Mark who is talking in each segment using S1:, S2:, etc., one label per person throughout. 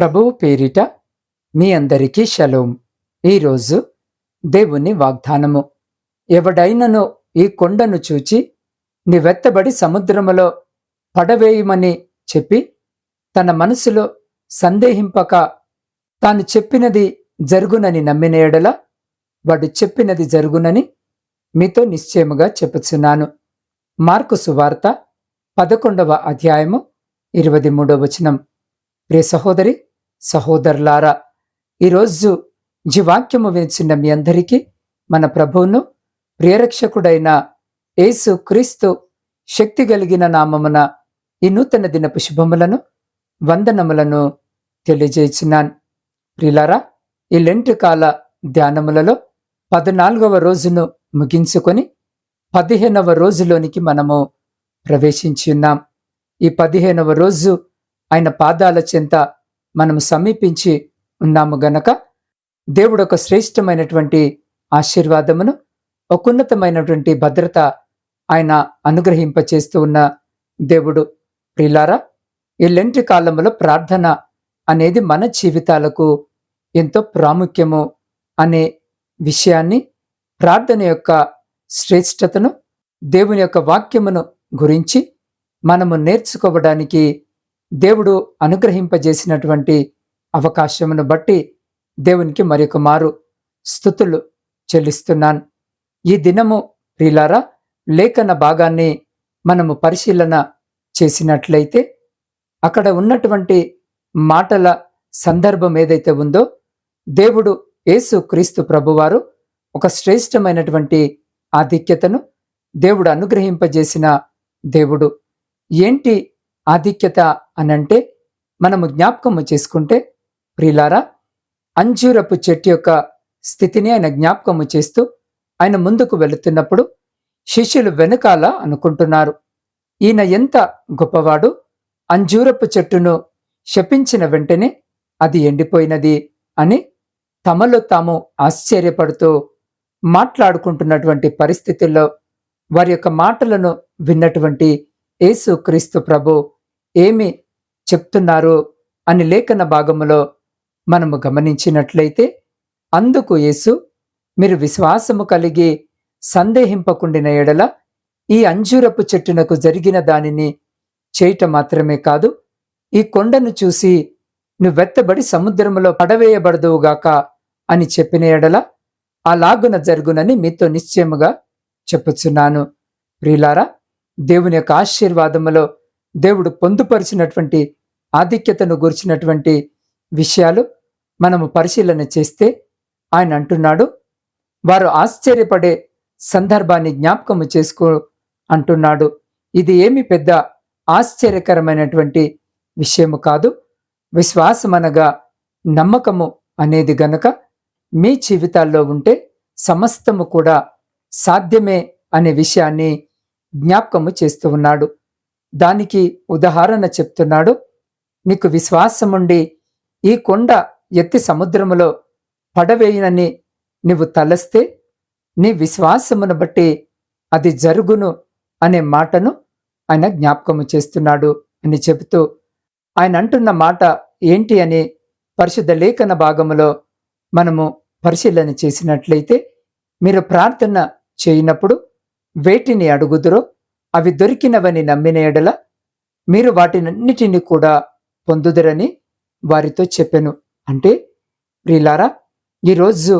S1: ప్రభువు పేరిట మీ అందరికీ షలోం. ఈరోజు దేవుని వాగ్దానము. ఎవడైనను ఈ కొండను చూచి నివెత్తబడి సముద్రములో పడవేయమని చెప్పి తన మనసులో సందేహింపక తాను చెప్పినది జరుగునని నమ్మిన ఎడల వాడు చెప్పినది జరుగునని మీతో నిశ్చయముగా చెప్పుచున్నాను. మార్కు సువార్త పదకొండవ అధ్యాయము ఇరవై మూడవ వచనం. ప్రియ సహోదరి సహోదరులారా ఈరోజు జీవాక్యము వేచిన మీ అందరికీ మన ప్రభువును ప్రియరక్షకుడైన యేసు క్రీస్తు శక్తి కలిగిన నామమున ఈ నూతన దినపు శుభములను వందనములను తెలియజేస్తున్నాను. ప్రిలారా ఈ లెంటి కాల ధ్యానములలో పద్నాలుగవ రోజును ముగించుకొని పదిహేనవ రోజులోనికి మనము ప్రవేశించున్నాం. ఈ పదిహేనవ రోజు ఆయన పాదాల చెంత మనం సమీపించి ఉన్నాము గనక దేవుడు ఒక శ్రేష్టమైనటువంటి ఆశీర్వాదమును ఒక ఉన్నతమైనటువంటి భద్రత ఆయన అనుగ్రహింపచేస్తూ ఉన్న దేవుడు. ప్రిలారా ఈ లెంటి కాలంలో ప్రార్థన అనేది మన జీవితాలకు ఎంతో ప్రాముఖ్యము అనే విషయాన్ని ప్రార్థన యొక్క శ్రేష్టతను దేవుని యొక్క వాక్యమును గురించి మనము నేర్చుకోవడానికి దేవుడు అనుగ్రహింపజేసినటువంటి అవకాశమును బట్టి దేవునికి మరొక మారు స్థుతులు చెల్లిస్తున్నాను. ఈ దినము ప్రిలారా లేఖన భాగాన్ని మనము పరిశీలన చేసినట్లయితే అక్కడ ఉన్నటువంటి మాటల సందర్భం ఏదైతే ఉందో దేవుడు యేసు క్రీస్తు ప్రభువారు ఒక శ్రేష్టమైనటువంటి ఆధిక్యతను దేవుడు అనుగ్రహింపజేసిన దేవుడు. ఏంటి ఆధిక్యత అనంటే మనము జ్ఞాపకము చేసుకుంటే ప్రిలారా అంజూరపు చెట్టు యొక్క స్థితిని ఆయన జ్ఞాపకము చేస్తూ ఆయన ముందుకు వెళుతున్నప్పుడు శిష్యులు వెనకాల అనుకుంటున్నారు. ఈయన ఎంత గొప్పవాడు! అంజూరపు చెట్టును శపించిన వెంటనే అది ఎండిపోయినది అని తమలో తాము ఆశ్చర్యపడుతూ మాట్లాడుకుంటున్నటువంటి పరిస్థితుల్లో వారి యొక్క మాటలను విన్నటువంటి యేసు క్రీస్తు ప్రభు ఏమి చెప్తున్నారు అని లేఖన భాగములో మనము గమనించినట్లయితే అందుకు యేసు మీరు విశ్వాసము కలిగి సందేహింపకుండిన ఎడల ఈ అంజూరపు చెట్టునకు జరిగిన దానిని చేయట మాత్రమే కాదు ఈ కొండను చూసి నువ్వెత్తబడి సముద్రములో పడవేయబడదువుగాక అని చెప్పిన ఎడల అలాగున జరుగునని మీతో నిశ్చయముగా చెప్పుచున్నాను. ప్రియులారా దేవుని యొక్క ఆశీర్వాదములో దేవుడు పొందుపరిచినటువంటి ఆధిక్యతను గురించినటువంటి విషయాలు మనము పరిశీలన చేస్తే ఆయన అంటున్నాడు. వారు ఆశ్చర్యపడే సందర్భాన్ని జ్ఞాపకము చేసుకో అంటున్నాడు. ఇది ఏమి పెద్ద ఆశ్చర్యకరమైనటువంటి విషయము కాదు. విశ్వాసమనగా నమ్మకము అనేది గనక మీ జీవితాల్లో ఉంటే సమస్తము కూడా సాధ్యమే అనే విషయాన్ని జ్ఞాపకము చేస్తూ ఉన్నాడు. దానికి ఉదాహరణ చెప్తున్నాడు. నీకు విశ్వాసముండి ఈ కొండ ఎత్తి సముద్రములో పడవేయనని నీవు తలస్తే నీ విశ్వాసమును బట్టి అది జరుగును అనే మాటను ఆయన జ్ఞాపకము చేస్తున్నాడు అని చెబుతూ ఆయన అంటున్న మాట ఏంటి అని పరిశుద్ధ లేఖన భాగములో మనము పరిశీలన చేసినట్లయితే మీరు ప్రార్థన చేయనప్పుడు వేటిని అడుగుదురో అవి దొరికినవని నమ్మిన ఎడల మీరు వాటినన్నిటిని కూడా పొందుదరని వారితో చెప్పెను. అంటే ప్రియులారా ఈరోజు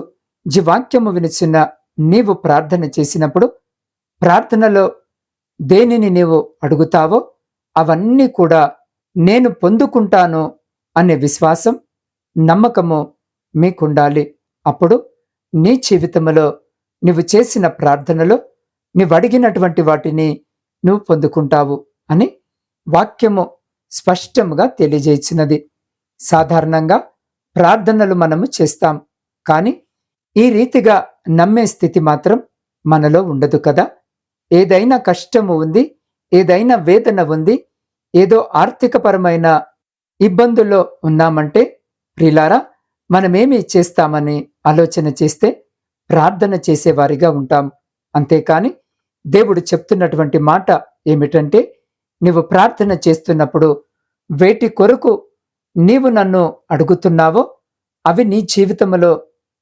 S1: జీవాక్యము వినిచున్న నీవు ప్రార్థన చేసినప్పుడు ప్రార్థనలో దేనిని నీవు అడుగుతావో అవన్నీ కూడా నేను పొందుకుంటాను అనే విశ్వాసం నమ్మకము మీకుండాలి. అప్పుడు నీ జీవితంలో నువ్వు చేసిన ప్రార్థనలో నువ్వు అడిగినటువంటి వాటిని నువ్వు పొందుకుంటావు అని వాక్యము స్పష్టంగా తెలియజేసినది. సాధారణంగా ప్రార్థనలు మనము చేస్తాం కానీ ఈ రీతిగా నమ్మే స్థితి మాత్రం మనలో ఉండదు కదా. ఏదైనా కష్టము ఉంది ఏదైనా వేదన ఉంది ఏదో ఆర్థికపరమైన ఇబ్బందుల్లో ఉన్నామంటే ప్రిలారా మనమేమి చేస్తామని ఆలోచన చేస్తే ప్రార్థన చేసేవారిగా ఉంటాం. అంతేకాని దేవుడు చెప్తున్నటువంటి మాట ఏమిటంటే నువ్వు ప్రార్థన చేస్తున్నప్పుడు వేటి కొరకు నీవు నన్ను అడుగుతున్నావో అవి నీ జీవితంలో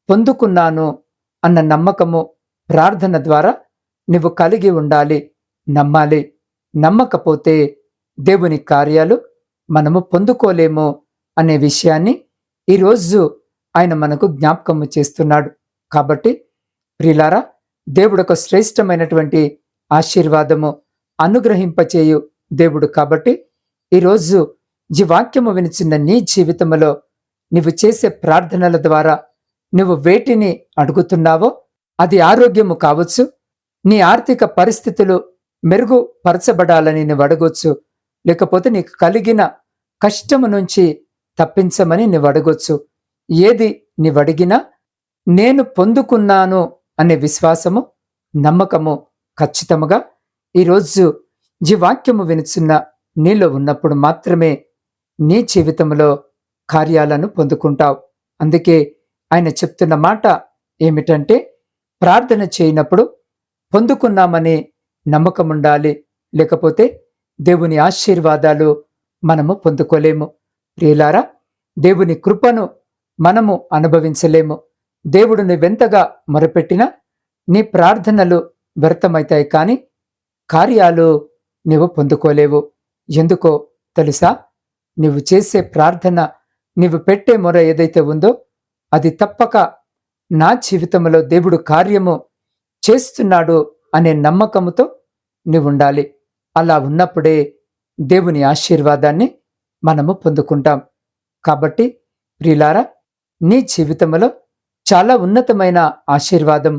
S1: పొందుకున్నాను అన్న నమ్మకము ప్రార్థన ద్వారా నువ్వు కలిగి ఉండాలి నమ్మాలి. నమ్మకపోతే దేవుని కార్యాలు మనము పొందుకోలేము అనే విషయాన్ని ఈరోజు ఆయన మనకు జ్ఞాపకము చేస్తున్నాడు. కాబట్టి ప్రిలారా దేవుడు ఒక శ్రేష్టమైనటువంటి ఆశీర్వాదము అనుగ్రహింపచేయు దేవుడు కాబట్టి ఈరోజు ఈ వాక్యము వినిచిన నీ జీవితంలో నువ్వు చేసే ప్రార్థనల ద్వారా నువ్వు వేటిని అడుగుతున్నావో అది ఆరోగ్యము కావచ్చు నీ ఆర్థిక పరిస్థితులు మెరుగుపరచబడాలని నువ్వు అడగొచ్చు లేకపోతే నీకు కలిగిన కష్టము నుంచి తప్పించమని నువ్వు అడగొచ్చు. ఏది నీవు అడిగినా నేను పొందుకున్నాను అనే విశ్వాసము నమ్మకము ఖచ్చితముగా ఈరోజు ఈ వాక్యము వినుచున్న నీలో ఉన్నప్పుడు మాత్రమే నీ జీవితంలో కార్యాలను పొందుకుంటావు. అందుకే ఆయన చెప్తున్న మాట ఏమిటంటే ప్రార్థన చేయనప్పుడు పొందుకున్నామని నమ్మకం ఉండాలి లేకపోతే దేవుని ఆశీర్వాదాలు మనము పొందుకోలేము. ప్రియులారా దేవుని కృపను మనము అనుభవించలేము. దేవుడు నువ్వెంతగా మొరపెట్టినా నీ ప్రార్థనలు వ్యర్థమవుతాయి కానీ కార్యాలు నువ్వు పొందుకోలేవు. ఎందుకో తెలుసా? నువ్వు చేసే ప్రార్థన నీవు పెట్టే మొర ఏదైతే ఉందో అది తప్పక నా జీవితంలో దేవుడు కార్యము చేస్తున్నాడు అనే నమ్మకముతో నువ్వు ఉండాలి. అలా ఉన్నప్పుడే దేవుని ఆశీర్వాదాన్ని మనము పొందుకుంటాం. కాబట్టి ప్రిలారా నీ జీవితంలో చాలా ఉన్నతమైన ఆశీర్వాదం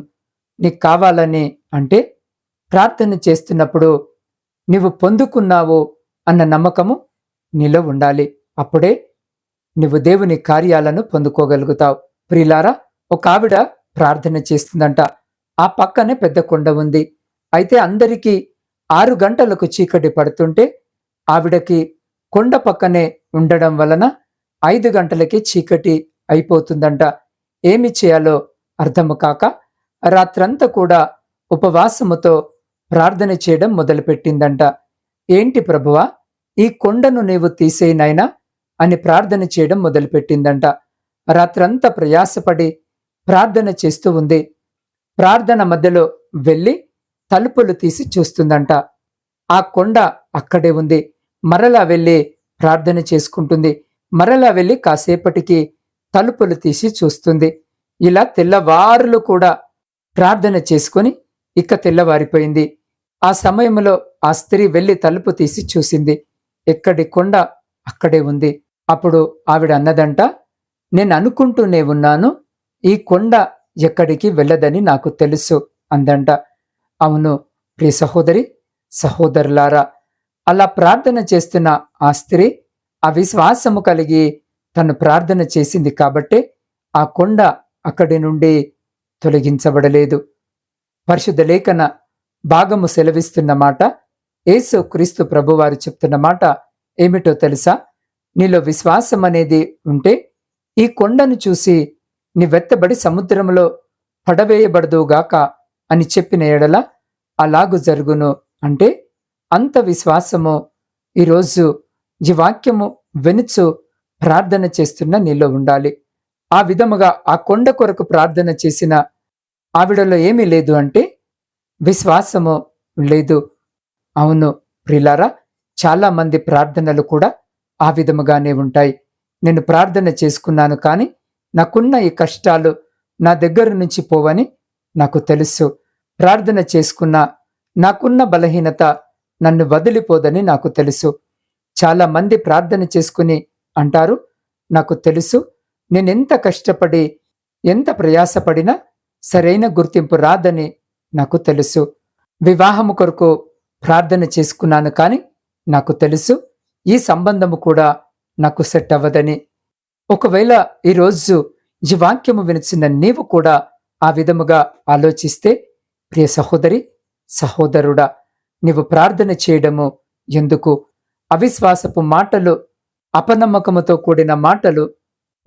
S1: నీకు కావాలని అంటే ప్రార్థన చేస్తున్నప్పుడు నువ్వు పొందుకున్నావు అన్న నమ్మకము నీలో ఉండాలి. అప్పుడే నువ్వు దేవుని కార్యాలను పొందుకోగలుగుతావు. ప్రిలారా ఒక ఆవిడ ప్రార్థన చేస్తుందంట. ఆ పక్కనే పెద్ద కొండ ఉంది. అయితే అందరికీ ఆరు గంటలకు చీకటి పడుతుంటే ఆవిడకి కొండ పక్కనే ఉండడం వలన ఐదు గంటలకి చీకటి అయిపోతుందంట. ఏమి చేయాలో అర్థము కాక రాత్రంతా కూడా ఉపవాసముతో ప్రార్థన చేయడం మొదలుపెట్టిందంట. ఏంటి ప్రభువా? ఈ కొండను నీవు తీసేనైనా అని ప్రార్థన చేయడం మొదలుపెట్టిందంట. రాత్రంతా ప్రయాసపడి ప్రార్థన చేస్తూ ఉంది. ప్రార్థన మధ్యలో వెళ్ళి తలుపులు తీసి చూస్తుందంట. ఆ కొండ అక్కడే ఉంది. మరలా వెళ్ళి ప్రార్థన చేసుకుంటుంది. మరలా వెళ్ళి కాసేపటికి తలుపులు తీసి చూస్తుంది. ఇలా తెల్లవారులు కూడా ప్రార్థన చేసుకుని ఇక తెల్లవారిపోయింది. ఆ సమయంలో ఆ స్త్రీ వెళ్ళి తలుపు తీసి చూసింది. ఎక్కడి కొండ అక్కడే ఉంది. అప్పుడు ఆవిడ అన్నదంట నేను అనుకుంటూనే ఉన్నాను ఈ కొండ ఎక్కడికి వెళ్ళదని నాకు తెలుసు అందంట. అవును ప్రియ సహోదరి సహోదరులారా అలా ప్రార్థన చేస్తున్న ఆ స్త్రీ అవిశ్వాసము కలిగి తను ప్రార్థన చేసింది కాబట్టే ఆ కొండ అక్కడి నుండి తొలగించబడలేదు. పరిశుద్ధ లేఖన భాగము సెలవిస్తున్న మాట యేసు క్రీస్తు ప్రభువారు చెప్తున్న మాట ఏమిటో తెలుసా? నీలో విశ్వాసం అనేది ఉంటే ఈ కొండను చూసి నీ వెత్తబడి సముద్రంలో పడవేయబడదుగాక అని చెప్పిన ఎడల అలాగు జరుగును అంటే అంత విశ్వాసము ఈరోజు ఈ వాక్యము వెనుచు ప్రార్థన చేస్తున్న నీలో ఉండాలి. ఆ విధముగా ఆ కొండ కొరకు ప్రార్థన చేసిన ఆవిడలో ఏమీ లేదు అంటే విశ్వాసము లేదు. అవును ప్రిలారా చాలామంది ప్రార్థనలు కూడా ఆ విధముగానే ఉంటాయి. నేను ప్రార్థన చేసుకున్నాను కానీ నాకున్న ఈ కష్టాలు నా దగ్గర నుంచి పోవని నాకు తెలుసు. ప్రార్థన చేసుకున్న నాకున్న బలహీనత నన్ను వదిలిపోదని నాకు తెలుసు. చాలా మంది ప్రార్థన చేసుకుని అంటారు. నాకు తెలుసు నేనెంత కష్టపడి ఎంత ప్రయాసపడినా సరైన గుర్తింపు రాదని నాకు తెలుసు. వివాహము కొరకు ప్రార్థన చేసుకున్నాను కానీ నాకు తెలుసు ఈ సంబంధము కూడా నాకు సెట్ అవ్వదని. ఒకవేళ ఈరోజు ఈ వాక్యము వినిచిన నీవు కూడా ఆ విధముగా ఆలోచిస్తే ప్రియ సహోదరి సహోదరుడా నీవు ప్రార్థన చేయడము ఎందుకు? అవిశ్వాసపు మాటలు అపనమ్మకముతో కూడిన మాటలు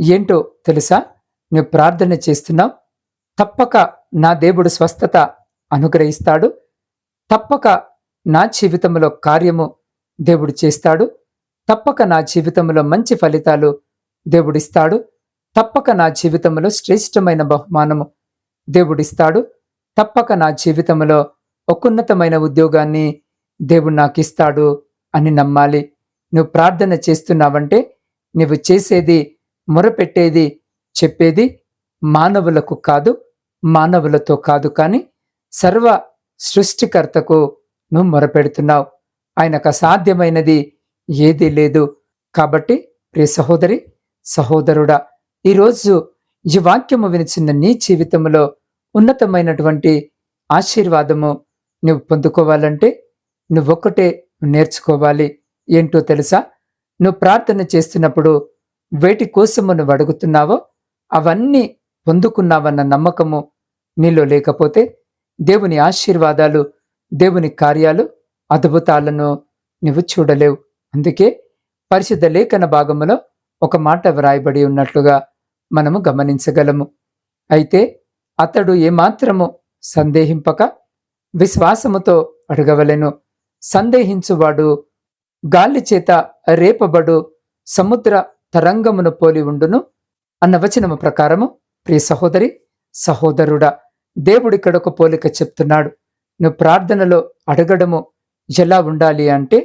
S1: ఏంటో తెలుసా? నువ్వు ప్రార్థన చేస్తున్నావు తప్పక నా దేవుడు స్వస్థత అనుగ్రహిస్తాడు. తప్పక నా జీవితంలో కార్యము దేవుడు చేస్తాడు. తప్పక నా జీవితంలో మంచి ఫలితాలు దేవుడిస్తాడు తప్పక నా జీవితంలో శ్రేష్టమైన బహుమానము దేవుడిస్తాడు తప్పక నా జీవితంలో ఒక ఉద్యోగాన్ని దేవుడు నాకు ఇస్తాడు అని నమ్మాలి. నువ్వు ప్రార్థన చేస్తున్నావంటే నువ్వు చేసేది మొరపెట్టేది చెప్పేది మానవులకు కాదు మానవులతో కాదు కానీ సర్వ సృష్టికర్తకు నువ్వు మొరపెడుతున్నావు. ఆయనకు అసాధ్యమైనది ఏదీ లేదు. కాబట్టి ప్రియ సహోదరి సహోదరుడా ఈరోజు ఈ వాక్యము వినిచిన నీ జీవితంలో ఉన్నతమైనటువంటి ఆశీర్వాదము నువ్వు పొందుకోవాలంటే నువ్వొక్కటే నేర్చుకోవాలి. ఏంటో తెలుసా? నువ్వు ప్రార్థన చేస్తున్నప్పుడు వేటి కోసము నువ్వు అడుగుతున్నావో అవన్నీ పొందుకున్నావన్న నమ్మకము నీలో లేకపోతే దేవుని ఆశీర్వాదాలు దేవుని కార్యాలు అద్భుతాలను నువ్వు చూడలేవు. అందుకే పరిశుద్ధ లేఖన భాగములో ఒక మాట వ్రాయబడి ఉన్నట్లుగా మనము గమనించగలము. అయితే అతడు ఏమాత్రము సందేహింపక విశ్వాసముతో అడగవలెను. సందేహించువాడు గాలి చేత రేపబడు సముద్ర తరంగమును పోలి ఉండును అన్న వచనము ప్రకారము ప్రియ సహోదరి సహోదరుడా దేవుడిక్కడొక పోలిక చెప్తున్నాడు. నువ్వు ప్రార్థనలో అడగడము ఎలా ఉండాలి అంటే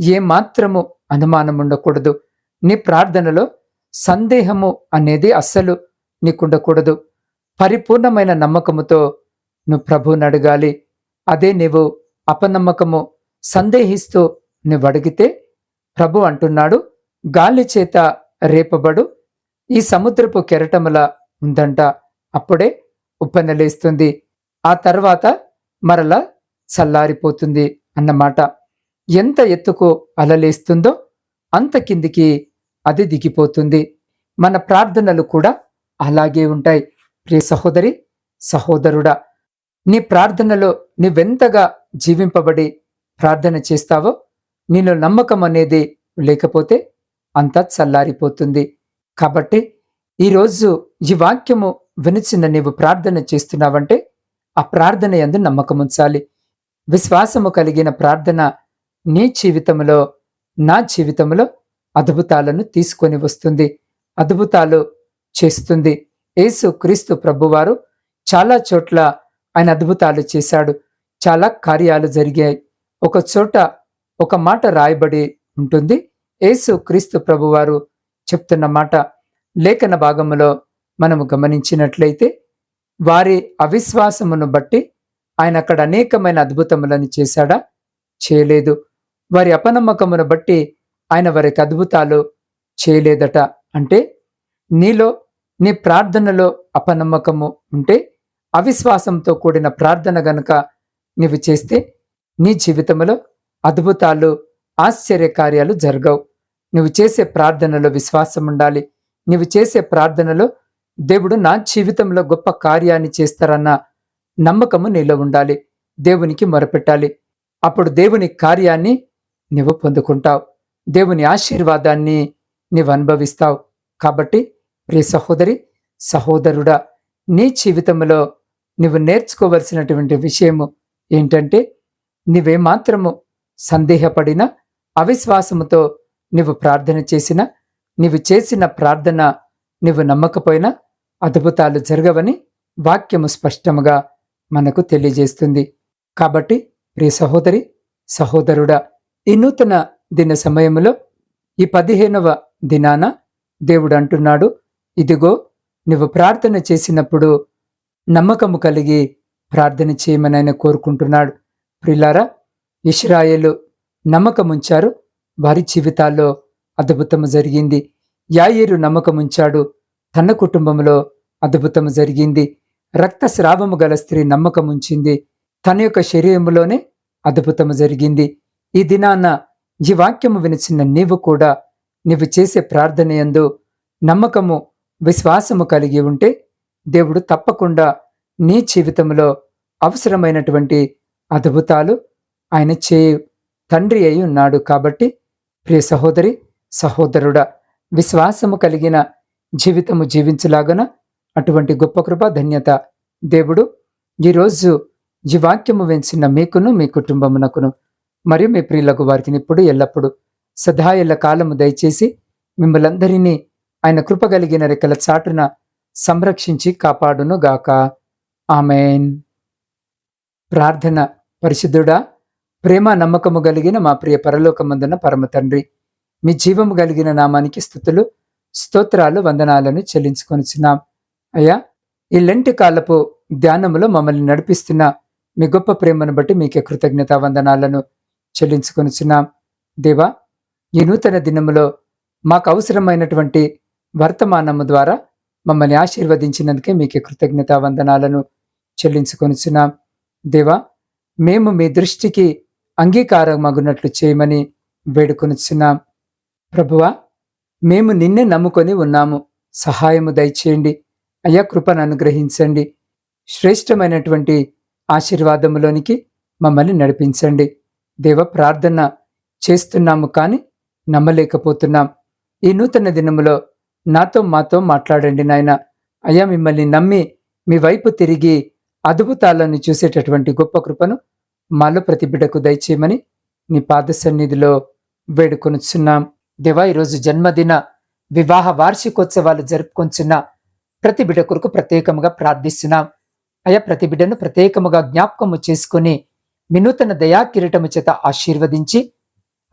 S1: ఏమాత్రము అనుమానం ఉండకూడదు. నీ ప్రార్థనలో సందేహము అనేది అస్సలు నీకుండకూడదు. పరిపూర్ణమైన నమ్మకముతో నువ్వు ప్రభువుని అడగాలి. అదే నీవు అపనమ్మకము సందేహిస్తూ నువ్వు అడిగితే ప్రభు అంటున్నాడు గాలి చేత రేపబడు ఈ సముద్రపు కెరటముల ఉందంట. అప్పుడే ఉప్పనలేస్తుంది ఆ తర్వాత మరల చల్లారిపోతుంది అన్నమాట. ఎంత ఎత్తుకు అలలేస్తుందో అంత కిందికి అది దిగిపోతుంది. మన ప్రార్థనలు కూడా అలాగే ఉంటాయి. ప్రియ సహోదరి సహోదరుడా నీ ప్రార్థనలో నువ్వెంతగా జీవింపబడి ప్రార్థన చేస్తావో నీలో నమ్మకం అనేది లేకపోతే అంతా చల్లారిపోతుంది. కాబట్టి ఈరోజు ఈ వాక్యము వినిచిన నీవు ప్రార్థన చేస్తున్నావంటే ఆ ప్రార్థన ఎందు నమ్మకం ఉంచాలి. విశ్వాసము కలిగిన ప్రార్థన నీ జీవితంలో నా జీవితంలో అద్భుతాలను తీసుకొని వస్తుంది. అద్భుతాలు చేస్తుంది. యేసు క్రీస్తు ప్రభువారు చాలా చోట్ల ఆయన అద్భుతాలు చేశాడు. చాలా కార్యాలు జరిగాయి. ఒక చోట ఒక మాట రాయబడి ఉంటుంది. యేసు క్రీస్తు ప్రభువారు చెప్తున్న మాట లేఖన భాగములో మనము గమనించినట్లయితే వారి అవిశ్వాసమును బట్టి ఆయన అక్కడ అనేకమైన అద్భుతములను చేశాడా? చేయలేదు. వారి అపనమ్మకమును బట్టి ఆయన వారికి అద్భుతాలు చేయలేదట. అంటే నీలో నీ ప్రార్థనలో అపనమ్మకము ఉంటే అవిశ్వాసంతో కూడిన ప్రార్థన గనుక నీవు చేస్తే నీ జీవితంలో అద్భుతాలు ఆశ్చర్య కార్యాలు జరగవు. నువ్వు చేసే ప్రార్థనలో విశ్వాసం ఉండాలి. నువ్వు చేసే ప్రార్థనలో దేవుడు నా జీవితంలో గొప్ప కార్యాన్ని చేస్తారన్న నమ్మకము నీలో ఉండాలి. దేవునికి మొరపెట్టాలి. అప్పుడు దేవుని కార్యాన్ని నువ్వు పొందుకుంటావు. దేవుని ఆశీర్వాదాన్ని నీవు అనుభవిస్తావు. కాబట్టి ప్రియ సహోదరి సహోదరుడా నీ జీవితంలో నువ్వు నేర్చుకోవలసినటువంటి విషయము ఏంటంటే నీవేమాత్రము సందేహపడిన అవిశ్వాసముతో నీవు ప్రార్థన చేసిన నీవు చేసిన ప్రార్థన నీవు నమ్మకపోయినా అద్భుతాలు జరగవని వాక్యము స్పష్టముగా మనకు తెలియజేస్తుంది. కాబట్టి ప్రియ సహోదరి సహోదరుడా ఈ నూతన దిన సమయంలో ఈ పదిహేనవ దినాన దేవుడు అంటున్నాడు ఇదిగో నువ్వు ప్రార్థన చేసినప్పుడు నమ్మకము కలిగి ప్రార్థన చేయమని ఆయన కోరుకుంటున్నాడు. ప్రిలారా ఇష్రాయేలు నమ్మకముంచారు. వారి జీవితాల్లో అద్భుతము జరిగింది. యాయేరు నమ్మకముంచాడు. తన కుటుంబంలో అద్భుతము జరిగింది. రక్తస్రావము గల స్త్రీ నమ్మకముంచింది. తన యొక్క శరీరంలోనే అద్భుతము జరిగింది. ఈ దినాన ఈ వాక్యము వినిచిన నీవు కూడా నీవు చేసే ప్రార్థన ఎందు నమ్మకము విశ్వాసము కలిగి ఉంటే దేవుడు తప్పకుండా నీ జీవితంలో అవసరమైనటువంటి అద్భుతాలు ఆయన చేయు తండ్రి అయి ఉన్నాడు కాబట్టి ప్రియ సహోదరి సహోదరుడా విశ్వాసము కలిగిన జీవితము జీవించలాగన అటువంటి గొప్ప కృప ధన్యత దేవుడు ఈరోజు ఈ వాక్యము వెంచిన మీకును మీ కుటుంబమునకును మరియు మీ ప్రియులకు వారికి ఇప్పుడు ఎల్లప్పుడూ సదాయల కాలము దయచేసి మిమ్మలందరినీ ఆయన కృప కలిగిన రెక్కల చాటున సంరక్షించి కాపాడును గాక ఆమెన్. ప్రార్థన పరిశుద్ధుడా ప్రేమ నమ్మకము కలిగిన మా ప్రియ పరలోకమందున పరమ తండ్రి మీ జీవము కలిగిన నామానికి స్థుతులు స్తోత్రాలు వందనాలను చెల్లించుకొనిచున్నాం. అయ్యా ఈ లెంటి కాలపు ధ్యానములో మమ్మల్ని నడిపిస్తున్న మీ గొప్ప ప్రేమను బట్టి మీకే కృతజ్ఞత వందనాలను చెల్లించుకొనిచున్నాం. దేవా ఈ నూతన దినములో మాకు అవసరమైనటువంటి వర్తమానము ద్వారా మమ్మల్ని ఆశీర్వదించినందుకే మీకే కృతజ్ఞత వందనాలను చెల్లించుకొనిచున్నాం. దేవా మేము మీ దృష్టికి అంగీకారమగునట్లు చేయమని వేడుకొనిచున్నాం ప్రభువా మేము నిన్నే నమ్ముకొని ఉన్నాము. సహాయము దయచేయండి. అయ్యా కృపను అనుగ్రహించండి. శ్రేష్టమైనటువంటి ఆశీర్వాదములోనికి మమ్మల్ని నడిపించండి. దేవ ప్రార్థన చేస్తున్నాము కానీ నమ్మలేకపోతున్నాం. ఈ నూతన దినములో నాతో మాతో మాట్లాడండి నాయన. అయ్యా మిమ్మల్ని నమ్మి మీ వైపు తిరిగి అద్భుతాలను చూసేటటువంటి గొప్ప కృపను మాలో ప్రతి బిడ్డకు దయచేయమని నీ పాద సన్నిధిలో వేడుకొనుచున్నాం. దేవా ఈరోజు జన్మదిన వివాహ వార్షికోత్సవాలు జరుపుకొంచున్న ప్రతి బిడ్డ కొరకు ప్రత్యేకముగా ప్రార్థిస్తున్నాం. అయా ప్రతి బిడ్డను ప్రత్యేకముగా జ్ఞాపకము చేసుకుని వినూతన దయా కిరీటము చేత ఆశీర్వదించి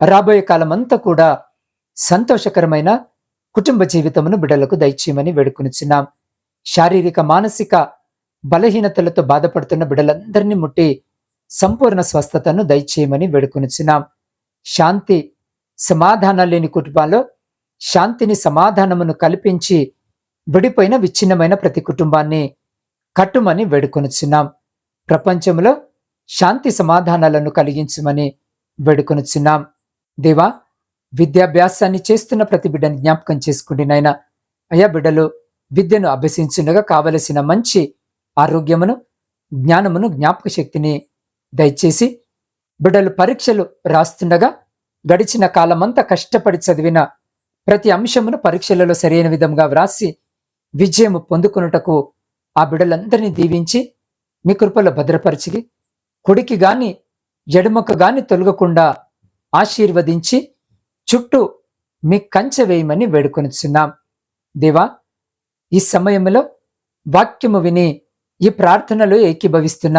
S1: రాబోయే కాలమంతా కూడా సంతోషకరమైన కుటుంబ జీవితమును బిడ్డలకు దయచేయమని వేడుకొనిచున్నాం. శారీరక మానసిక బలహీనతలతో బాధపడుతున్న బిడ్డలందరినీ ముట్టి సంపూర్ణ స్వస్థతను దయచేయమని వేడుకొనిచున్నాం. శాంతి సమాధానం లేని కుటుంబాల్లో శాంతిని సమాధానమును కల్పించి విడిపోయిన విచ్ఛిన్నమైన ప్రతి కుటుంబాన్ని కట్టుమని వేడుకొనుచున్నాం. ప్రపంచంలో శాంతి సమాధానాలను కలిగించమని వేడుకొనుచున్నాం. దేవా విద్యాభ్యాసాన్ని చేస్తున్న ప్రతి బిడ్డను జ్ఞాపకం చేసుకుండి నాయన. అయ్యా బిడ్డలు విద్యను అభ్యసించుండగా కావలసిన మంచి ఆరోగ్యమును జ్ఞానమును జ్ఞాపక శక్తిని దయచేసి బిడ్డలు పరీక్షలు రాస్తుండగా గడిచిన కాలమంతా కష్టపడి చదివిన ప్రతి అంశమును పరీక్షలలో సరైన విధంగా వ్రాసి విజయము పొందుకున్నటకు ఆ బిడ్డలందరినీ దీవించి మీ కృపలో భద్రపరిచి కుడికి గాని ఎడమకు గాని తొలగకుండా ఆశీర్వదించి చుట్టూ మీ కంచె వేయమని వేడుకొనిచున్నాం. దేవా ఈ సమయంలో వాక్యము విని ఈ ప్రార్థనలో ఏకీభవిస్తున్న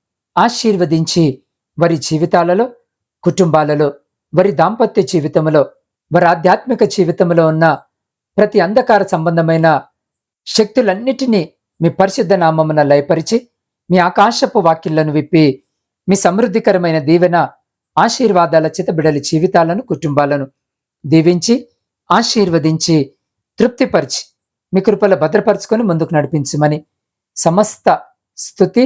S1: ఆశీర్వదించి వారి జీవితాలలో కుటుంబాలలో వారి దాంపత్య జీవితంలో వారి ఆధ్యాత్మిక జీవితంలో ఉన్న ప్రతి అంధకార సంబంధమైన శక్తులన్నిటినీ మీ పరిశుద్ధ నామమున లయపరిచి మీ ఆకాశపు వాక్యలను విప్పి మీ సమృద్ధికరమైన దీవెన ఆశీర్వాదాల చేత బిడలి జీవితాలను కుటుంబాలను దీవించి ఆశీర్వదించి తృప్తిపరిచి మీ కృపలో భద్రపరుచుకొని ముందుకు నడిపించమని సమస్త స్థుతి